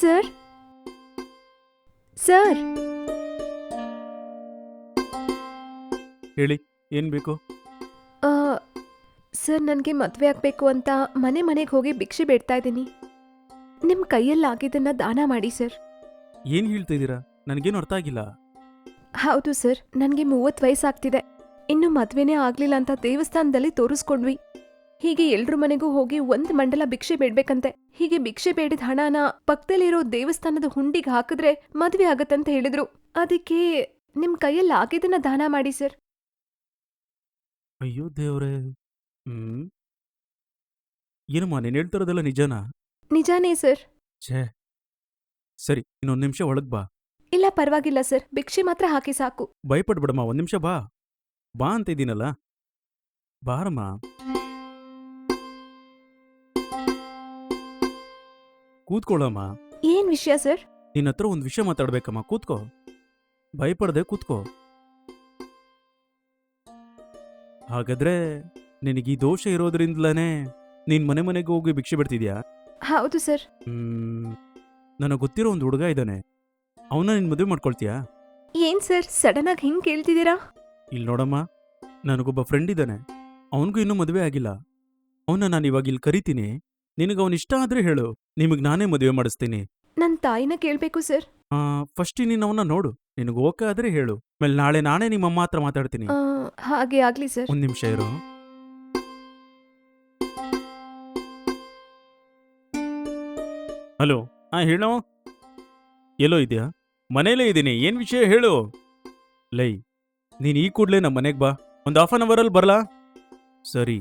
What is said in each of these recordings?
Sir? Sir! ಹೇಳಿ ಏನ್ ಬೇಕು? ಆ, ಸರ್ ನನಗೆ ಮದುವೆ ಆಗಬೇಕು ಅಂತ ಮನೆ ಮನೆಗೆ ಹೋಗಿ ಭಿಕ್ಷೆ ಬೇಡ್ತಾ ಇದ್ದೀನಿ. ನಿಮ್ಮ ಕೈಯಲ್ಲಿ ಆಗಿದ್ದನ್ನ ದಾನ ಮಾಡಿ ಸರ್. ಏನ್ ಹೇಳ್ತಿದ್ದೀರಾ ನನಗೇನು ಅರ್ಥ ಆಗಿಲ್ಲ. ಹೌದು ಸರ್. ನನಗೆ ಮೂವತ್ತು ವಯಸ್ಸಾಗ್ತಿದೆ. ಇನ್ನು ಮದುವೆನೇ ಆಗಲಿಲ್ಲ ಅಂತ ದೇವಸ್ಥಾನದಲ್ಲಿ ತೋರಿಸ್ಕೊಂಡ್ವಿ. ಹೀಗೆ ಎಲ್ರ ಮನೆಗೂ ಹೋಗಿ ಒಂದ್ ಮಂಡಲ ಭಿಕ್ಷೆ ಬೇಡ್ಬೇಕಂತೆ. ಹೀಗೆ ಭಿಕ್ಷೆ ಬೇಡಿದ ಹಣನ ಪಕ್ಕದಲ್ಲಿರೋ ದೇವಸ್ಥಾನದ ಹುಂಡಿಗೆ ಹಾಕಿದ್ರೆ ಮದ್ವೆ ಆಗತ್ತಂತ ಹೇಳಿದ್ರು. ಅದಕ್ಕೆ ನಿಮ್ ಕೈಯಲ್ಲಿ ಆಗಿದ್ದನ್ನ ದಾನ ಮಾಡಿ ಸರ್. ಅಯ್ಯೋ ದೇವ್ರೆ. ಹ್ಮ್? ಏನಮ್ಮ ನೀನ್ ಹೇಳ್ತಿರೋದೆಲ್ಲ ನಿಜಾನಾ? ನಿಜಾನೇ ಸರ್. ಛೇ. ಸರಿ ಇನ್ನೊಂದ್ ನಿಮಿಷ ಒಳಗ್ ಬಾ. ಇಲ್ಲ ಪರವಾಗಿಲ್ಲ ಸರ್. ಭಿಕ್ಷೆ ಮಾತ್ರ ಹಾಕಿ ಸಾಕು. ಭಯಪಡ್ಬೇಡಮ್ಮ ಒಂದ್ ನಿಮಿಷ ಬಾ. ಬಾ ಅಂತ ಇದ್ದೀನಲ್ಲ ಬಾರಮ್ಮ. ಕೂತ್ಕೊಳ್ಳಮ್ಮ. ಏನ್ ವಿಷಯ ಸರ್? ನಿನ್ನ ಹತ್ರ ಒಂದ್ ವಿಷಯ ಮಾತಾಡ್ಬೇಕಮ್ಮ ಕೂತ್ಕೋ. ಭಯಪಡದೆ ಕೂತ್ಕೋ. ಹಾಗಾದ್ರೆ ನಿನಗೆ ಈ ದೋಷ ಇರೋದ್ರಿಂದಲೇ ನೀನ್ ಮನೆ ಮನೆಗೆ ಹೋಗಿ ಭಿಕ್ಷೆ ಬಿಡ್ತಿದ್ಯಾ? ಹೌದು ಸರ್. ಹ್ಮ್ ನನಗೆ ಗೊತ್ತಿರೋ ಒಂದು ಹುಡುಗ ಇದ್ದಾನೆ. ಅವನ ನಿನ್ ಮದುವೆ ಮಾಡ್ಕೊಳ್ತೀಯಾ? ಏನ್ ಸರ್ ಸಡನ್ ಆಗಿ ಹಿಂಗ್ ಕೇಳ್ತಿದ್ದೀರಾ? ಇಲ್ಲಿ ನೋಡಮ್ಮ ನನಗೊಬ್ಬ ಫ್ರೆಂಡ್ ಇದ್ದಾನೆ. ಅವನಿಗೂ ಇನ್ನೂ ಮದುವೆ ಆಗಿಲ್ಲ. ಅವನ್ನ ನಾನು ಇವಾಗ ಇಲ್ಲಿ ಕರಿತೀನಿ. ನಿನಗೆ ಅವನಿಷ್ಟ ಆದ್ರೆ ಹೇಳು. ನಿಮಗೆ ನಾನೇ ಮದುವೆ ಮಾಡಿಸ್ತೀನಿ. ನನ್ ತಾಯಿನ ಕೇಳ್ಬೇಕು ಸರ್. ಫಸ್ಟ್ ನೀನು ಅವನ್ನ ನೋಡು. ನಿನಗೆ ಓಕೆ ಆದ್ರೆ ಹೇಳು. ಆಮೇಲೆ ನಾಳೆ ನಾನೇ ನಿಮ್ಮಮ್ಮ ಹತ್ರ ಮಾತಾಡ್ತೀನಿ. ಆ, ಹಾಗೆ ಆಗ್ಲಿ ಸರ್. ಒಂದ್ ನಿಮಿಷ ಇರು. ಹಲೋ ಹಾ ಹೇಳೋ. ಎಲ್ಲೋ ಇದೆಯಾ? ಮನೇಲೇ ಇದ್ದೀನಿ ಏನ್ ವಿಷಯ ಹೇಳು? ಲೈ ನೀನ್ ಈ ಕೂಡ್ಲೇ ನಮ್ಮ ಮನೆಗೆ ಬಾ. ಒಂದು ಹಾಫ್ ಅನ್ ಅವರಲ್ಲಿ ಬರಲಾ? ಸರಿ.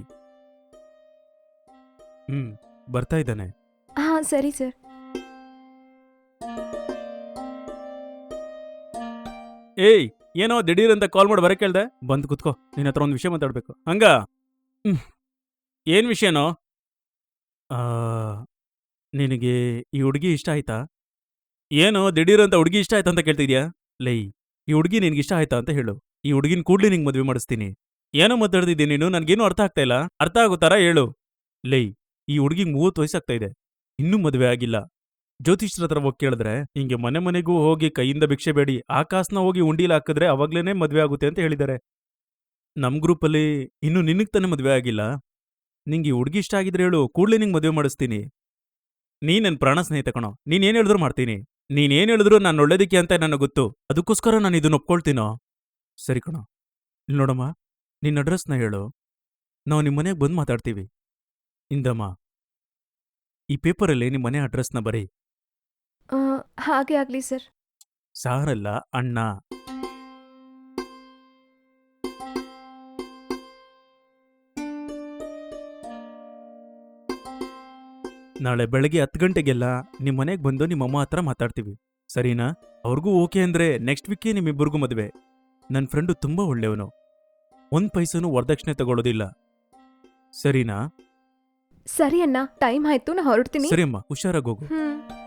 ಹ್ಮ್ ಬರ್ತಾ ಇದ್ದಾನೆ. ಹಾ ಸರಿ ಸರ್. ಏಯ್, ಏನೋ ದಿಢೀರ್ ಅಂತ ಕಾಲ್ ಮಾಡಿ ಬರಕ್ಕೆ ಕೇಳ್ದೆ ಬಂದು ಕುತ್ಕೋ ನಿನ್ನ ಹತ್ರ ಒಂದು ವಿಷಯ ಮಾತಾಡ್ಬೇಕು. ಹಂಗ. ಏನ್ ವಿಷಯನೋ? ನಿನಗೆ ಈ ಹುಡುಗಿ ಇಷ್ಟ ಆಯ್ತಾ? ಏನೋ ದಿಢೀರ್ ಅಂತ ಹುಡುಗಿ ಇಷ್ಟ ಆಯ್ತಾ ಅಂತ ಕೇಳ್ತಿದ್ಯಾ? ಲೈ, ಈ ಹುಡುಗಿ ನಿನ್ಗೆ ಇಷ್ಟ ಆಯ್ತಾ ಅಂತ ಹೇಳು. ಈ ಹುಡುಗಿನ ಕೂಡ್ಲಿ ನಿಂಗೆ ಮದುವೆ ಮಾಡಿಸ್ತೀನಿ. ಏನೋ ಮಾತಾಡ್ತಿದ್ದೀನಿ ನೀನು? ನನಗೇನು ಅರ್ಥ ಆಗ್ತಾ ಇಲ್ಲ. ಅರ್ಥ ಆಗೋ ಥರ ಹೇಳು. ಲೈ, ಈ ಹುಡುಗಿಗೆ ಮೂವತ್ತು ವಯಸ್ಸಾಗ್ತಾ ಇದೆ. ಇನ್ನೂ ಮದುವೆ ಆಗಿಲ್ಲ. ಜ್ಯೋತಿಷ್ರ ಹತ್ರ ಹೋಗಿ ಕೇಳಿದ್ರೆ, ಹಿಂಗೆ ಮನೆ ಮನೆಗೂ ಹೋಗಿ ಕೈಯಿಂದ ಭಿಕ್ಷೆ ಬೇಡಿ, ಆಕಾಶನ ಹೋಗಿ ಉಂಡಿಲ್ ಹಾಕಿದ್ರೆ ಅವಾಗ್ಲೇನೆ ಮದುವೆ ಆಗುತ್ತೆ ಅಂತ ಹೇಳಿದ್ದಾರೆ. ನಮ್ ಗ್ರೂಪಲ್ಲಿ ಇನ್ನು ನಿನಗೆ ತಾನೇ ಮದುವೆ ಆಗಿಲ್ಲ? ನಿಂಗೆ ಹುಡುಗಿ ಇಷ್ಟ ಆಗಿದ್ರೆ ಹೇಳು, ಕೂಡಲೇ ನಿಂಗೆ ಮದುವೆ ಮಾಡಿಸ್ತೀನಿ. ನೀ ನನ್ನ ಪ್ರಾಣ ಸ್ನೇಹಿತ ಕಣೋ ನೀನೇನು ಹೇಳಿದ್ರು ಮಾಡ್ತೀನಿ. ನೀನೇನು ಹೇಳಿದ್ರು ನಾನು ಒಳ್ಳೇದಕ್ಕೆ ಅಂತ ನನಗೆ ಗೊತ್ತು. ಅದಕ್ಕೋಸ್ಕರ ನಾನು ಇದನ್ನ ಒಪ್ಕೊಳ್ತೀನೋ? ಸರಿ ಕಣೋ. ಇಲ್ಲಿ ನೋಡಮ್ಮ ನಿನ್ನ ಅಡ್ರೆಸ್ನ ಹೇಳು. ನಾವು ನಿಮ್ಮ ಮನೆಗೆ ಬಂದು ಮಾತಾಡ್ತೀವಿ. ಇಂದಮ್ಮ. ಈ ಪೇಪರಲ್ಲಿ ನಿಮ್ಮ ಮನೆ ಅಡ್ರೆಸ್ನ ಬರೀ ಆ, ಹಾಗೆ ಆಗ್ಲಿ ಸರ್. ಸಾರಲ್ಲ ಅಣ್ಣ. ನಾಳೆ ಬೆಳಗ್ಗೆ ಹತ್ತು ಗಂಟೆಗೆಲ್ಲ ನಿಮ್ಮ ಮನೆಗೆ ಬಂದು ನಿಮ್ಮ ಅಮ್ಮ ಹತ್ರ ಮಾತಾಡ್ತೀವಿ. ಸರಿನಾ? ಅವ್ರಿಗೂ ಓಕೆ ಅಂದ್ರೆ ನೆಕ್ಸ್ಟ್ ವೀಕೇ ನಿಮ್ಮಿಬ್ಬರಿಗೂ ಮದುವೆ. ನನ್ನ ಫ್ರೆಂಡು ತುಂಬಾ ಒಳ್ಳೆಯವನು. ಒಂದ್ ಪೈಸನು ವರದಕ್ಷಿಣೆ ತಗೊಳ್ಳೋದಿಲ್ಲ ಸರಿನಾ? ಸರಿ ಅಣ್ಣ ಟೈಮ್ ಆಯ್ತು ನಾ ಹೊರಡ್ತೀನಿ. ಸರಿ ಅಮ್ಮ ಹುಷಾರಾಗಿ ಹೋಗು. ಹ್ಮ್.